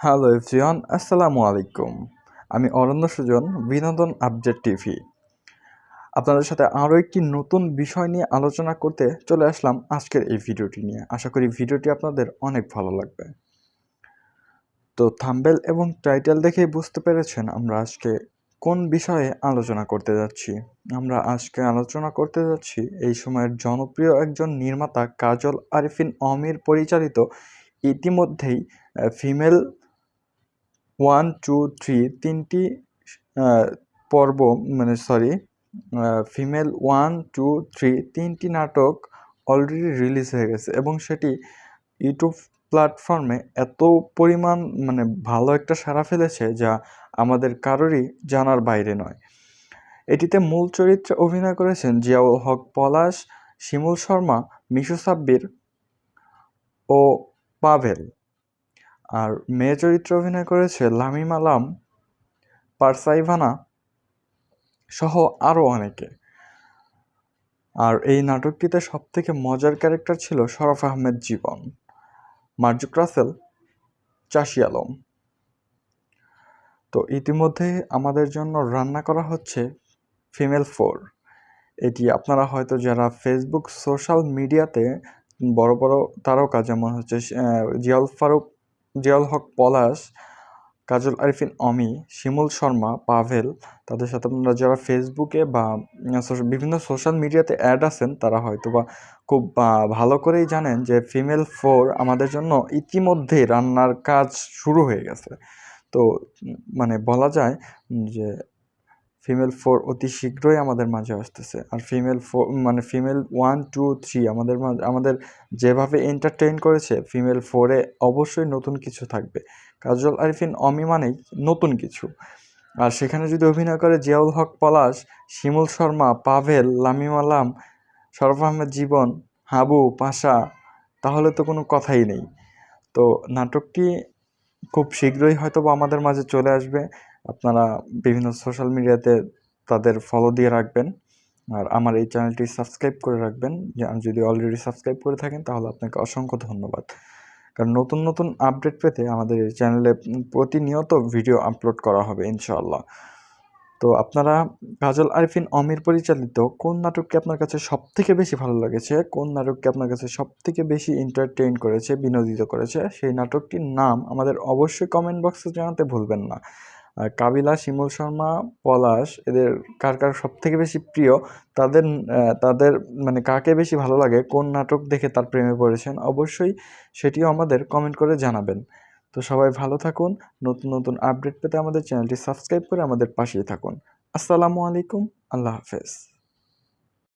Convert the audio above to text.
Hello everyone, আসসালামু আলাইকুম। আমি অরণ্য সুজন, বিনোদন আপডেট টিভি। আপনাদের সাথে আরও একটি নতুন বিষয় নিয়ে আলোচনা করতে চলে আসলাম আজকের এই ভিডিওটি নিয়ে। আশা করি ভিডিওটি আপনাদের অনেক ভালো লাগবে। তো থাম্বেল এবং টাইটেল দেখেই বুঝতে পেরেছেন আমরা আজকে কোন বিষয়ে আলোচনা করতে যাচ্ছি। আমরা আজকে আলোচনা করতে যাচ্ছি এই সময়ের জনপ্রিয় একজন নির্মাতা কাজল আরিফিন অমির পরিচালিত ইতিমধ্যেই ফিমেল ওয়ান, টু, থ্রি তিনটি পর্ব মানে sorry female one, two, three তিনটি নাটক অলরেডি রিলিজ হয়ে গেছে এবং সেটি ইউটিউব প্ল্যাটফর্মে এত পরিমাণ মানে ভালো একটা সাড়া ফেলেছে যা আমাদের কারোরই জানার বাইরে নয়। এটিতে মূল চরিত্রে অভিনয় করেছেন জিয়াউল হক পলাশ, শিমুল শর্মা, মিশু সাব্বির ও পাভেল। আর মেয়ে চরিত্রে অভিনয় করেছে লামিম আলাম পারসাইভানা সহ আরও অনেকে। আর এই নাটকটিতে সবথেকে মজার ক্যারেক্টার ছিল শরফ আহমেদ জীবন, মার্জুক রাসেল, চাষি আলম। তো ইতিমধ্যে আমাদের জন্য রান্না করা হচ্ছে ফিমেল ফোর। এটি আপনারা হয়তো যারা ফেসবুক, সোশ্যাল মিডিয়াতে বড় বড় তারকা যেমন হচ্ছে জিয়াউল ফারুক জিয়াউল হক পলাশ, কাজল আরিফিন অমি, শিমুল শর্মা, পাভেল, তাদের সাথে আপনারা যারা ফেসবুকে বা বিভিন্ন সোশ্যাল মিডিয়াতে অ্যাড আছেন, তারা হয়তো বা খুব ভালো করেই জানেন যে ফিমেল ফোর আমাদের জন্য ইতিমধ্যে রান্নার কাজ শুরু হয়ে গেছে। তো মানে বলা যায় যে ফিমেল ফোর অতি শীঘ্রই আমাদের মাঝে আসতেছে। আর ফিমেল ফোর মানে ফিমেল ওয়ান টু থ্রি আমাদের আমাদের যেভাবে এন্টারটেইন করেছে ফিমেল ফোরে অবশ্যই নতুন কিছু থাকবে। কাজল, আরিফিন, অমি মানেই নতুন কিছু। আর সেখানে যদি অভিনয় করে জিয়াউল হক পলাশ, শিমুল শর্মা, পাভেল, লামিম আলাম শরফ আহমেদ জীবন, হাবু, পাশা, তাহলে তো কোনো কথাই নেই। তো নাটকটি খুব শীঘ্রই হয়তো বা আমাদের মাঝে চলে আসবে। আপনারা বিভিন্ন সোশ্যাল মিডিয়াতে তাদের ফলো দিয়ে রাখবেন। আর আমার এই চ্যানেলটি সাবস্ক্রাইব করে রাখবেন। যদি অলরেডি সাবস্ক্রাইব করে থাকেন, তাহলে আপনাকে অসংখ্য ধন্যবাদ। কারণ নতুন নতুন আপডেট পেতে আমাদের এই চ্যানেলে প্রতিনিয়ত ভিডিও আপলোড করা হবে, ইনশাআল্লাহ। তো আপনারা কাজল আরিফিন অমির পরিচালিত কোন নাটককে আপনার কাছে সব থেকে বেশি ভালো লেগেছে, কোন নাটককে আপনার কাছে সব থেকে বেশি এন্টারটেইন করেছে, বিনোদিত করেছে, সেই নাটকটির নাম আমাদের অবশ্যই কমেন্ট বক্সে জানাতে ভুলবেন না। কাবিলা, শিমুল শর্মা, পলাশ এদের কার কার সব থেকে বেশি প্রিয়, তাদের তাদের মানে কাকে বেশি ভালো লাগে, কোন নাটক দেখে তার প্রেমে পড়েছেন, অবশ্যই সেটিও আমাদের কমেন্ট করে জানাবেন। তো সবাই ভালো থাকুন, নতুন নতুন আপডেট পেতে আমাদের চ্যানেলটি সাবস্ক্রাইব করে আমাদের পাশেই থাকুন। আসসালামু আলাইকুম, আল্লাহ হাফেজ।